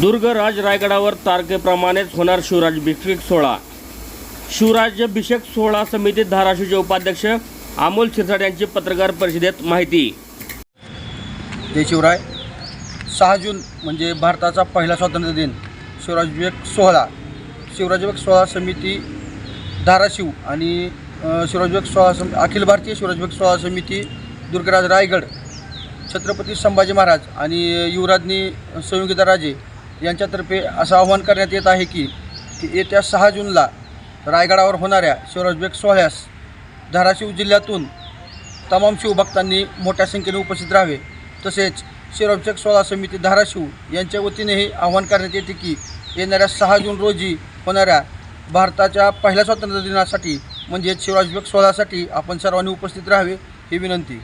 दुर्ग राज रायगडावर तारखेप्रमाणेच होणार शिवराज्याभिषेक सोहळा. शिवराज्याभिषेक सोहळा समितीत धाराशिवचे उपाध्यक्ष अमोल शिरसाट यांची पत्रकार परिषदेत माहिती. जय शिवराय. सहा जून म्हणजे भारताचा पहिला स्वातंत्र्य दिन शिवराज्यविवेक सोहळा. शिवराज्यविवेक सोहळा समिती धाराशिव आणि अ, सोहळा सम अखिल भारतीय शिवराज्यविवेक सोहळा समिती दुर्गराज रायगड छत्रपती संभाजी महाराज आणि युवराज्ञी संयोगिता राजे यांच्यातर्फे असं आवाहन करण्यात येत आहे की की येत्या सहा जूनला रायगडावर होणाऱ्या शिवराजबेग सोहळ्यास धाराशिव जिल्ह्यातून तमाम शिवभक्तांनी मोठ्या संख्येने उपस्थित राहावे. तसेच शिवराज्यविवेक सोहळा समिती धाराशिव यांच्या वतीनेही आवाहन करण्यात येते की येणाऱ्या सहा जून रोजी होणाऱ्या भारताच्या पहिल्या स्वातंत्र्य दिनासाठी म्हणजेच शिवराज्यविवेक सोहळ्यासाठी आपण सर्वांनी उपस्थित राहावे ही विनंती.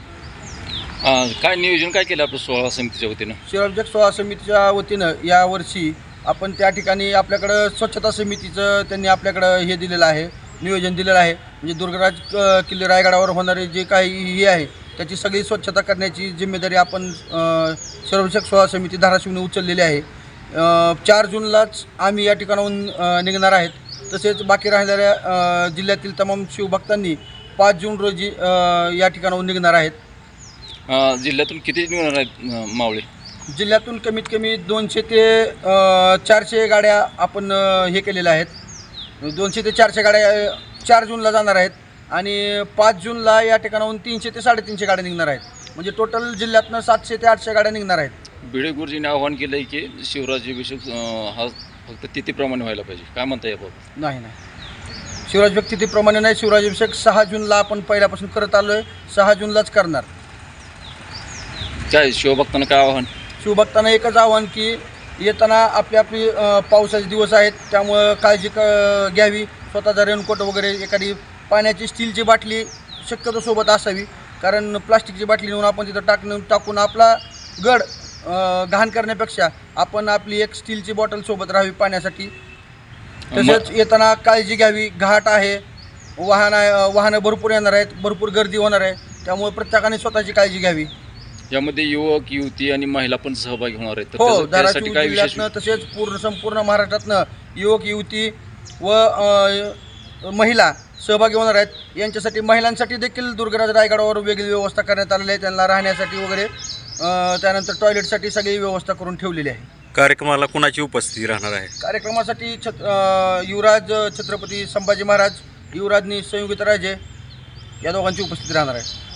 अं, काय नियोजन काय केलं आपलं सोळा समितीच्या वतीनं? शिवराज्यविवेक सोहळा समितीच्या वतीनं यावर्षी आपण त्या ठिकाणी आपल्याकडं स्वच्छता समितीचं त्यांनी आपल्याकडं हे दिलेलं आहे नियोजन दिलेलं आहे. म्हणजे दुर्गराज अ, किल्ले रायगडावर होणारे जे काही हे आहे त्याची सगळी स्वच्छता करण्याची जिम्मेदारी आपण सर्वशक सोळा सोहळा समिती धाराशिवने उचललेली आहे. अ, चार जूनलाच आम्ही या ठिकाणाहून अ, निघणार आहेत. तसेच बाकी राहिलेल्या अ, जिल्ह्यातील तमाम शिवभक्तांनी पाच जून रोजी अ, या ठिकाणाहून निघणार आहेत. अं, जिल्ह्यातून किती निघणार आहेत अं, मावळे? जिल्ह्यातून कमीत कमी दोनशे ते अ, चारशे गाड्या आपण अ, हे केलेल्या आहेत. दोनशे ते चारशे गाड्या अ, चार जूनला जाणार आहेत आणि पाच जूनला या ठिकाणाहून तीनशे ते साडेतीनशे गाड्या निघणार आहेत. म्हणजे टोटल जिल्ह्यातनं सातशे ते आठशे गाड्या निघणार आहेत. भिडे गुरुजीने आवाहन केलं आहे की शिवराज्याभिषेक अं, हा फक्त तिथीप्रमाणे व्हायला पाहिजे. काय म्हणता याबाबत नाही नाही. शिवराज तिथीप्रमाणे नाही. शिवराजाभिषेक सहा जूनला आपण पहिल्यापासून करत आलो आहे सहा जूनलाच करणार. काय शिवभक्तांना काय आव्हान? शिवभक्तांना एकच आव्हान की येताना आपली आपली अ, पावसाचे दिवस आहेत त्यामुळं काळजी क घ्यावी. स्वतःचा रेनकोट वगैरे एखादी पाण्याची स्टीलची बाटली शक्यतो सोबत असावी. कारण प्लास्टिकची बाटली नेऊन आपण तिथं टाकून टाकून आपला गड अ, घाण करण्यापेक्षा आपण आपली एक स्टीलची बॉटल सोबत राहावी पाण्यासाठी. तसेच येताना काळजी घ्यावी. घाट आहे वाहन आहे वाहनं भरपूर येणार आहेत भरपूर गर्दी होणार आहे. त्यामुळे प्रत्येकाने स्वतःची काळजी घ्यावी. यामध्ये युवक युवती आणि महिला पण सहभागी होणार आहेत. तर हो त्याचं- धाराशिव त्यासाठी काय विशेष जिल्ह्यातनं तसेच पूर्ण संपूर्ण महाराष्ट्रातनं युवक युवती व अ, महिला सहभागी होणार आहेत. यांच्यासाठी महिलांसाठी देखील दुर्गराज रायगडावर वेगळी व्यवस्था करण्यात आलेली आहे. त्यांना राहण्यासाठी वगैरे अ, त्यानंतर टॉयलेटसाठी सगळी व्यवस्था करून ठेवलेली आहे. कार्यक्रमाला कुणाची उपस्थिती राहणार आहे? कार्यक्रमासाठी छत अ, युवराज छत्रपती संभाजी महाराज युवराजनी संयुगिता राजे या दोघांची उपस्थिती राहणार आहे.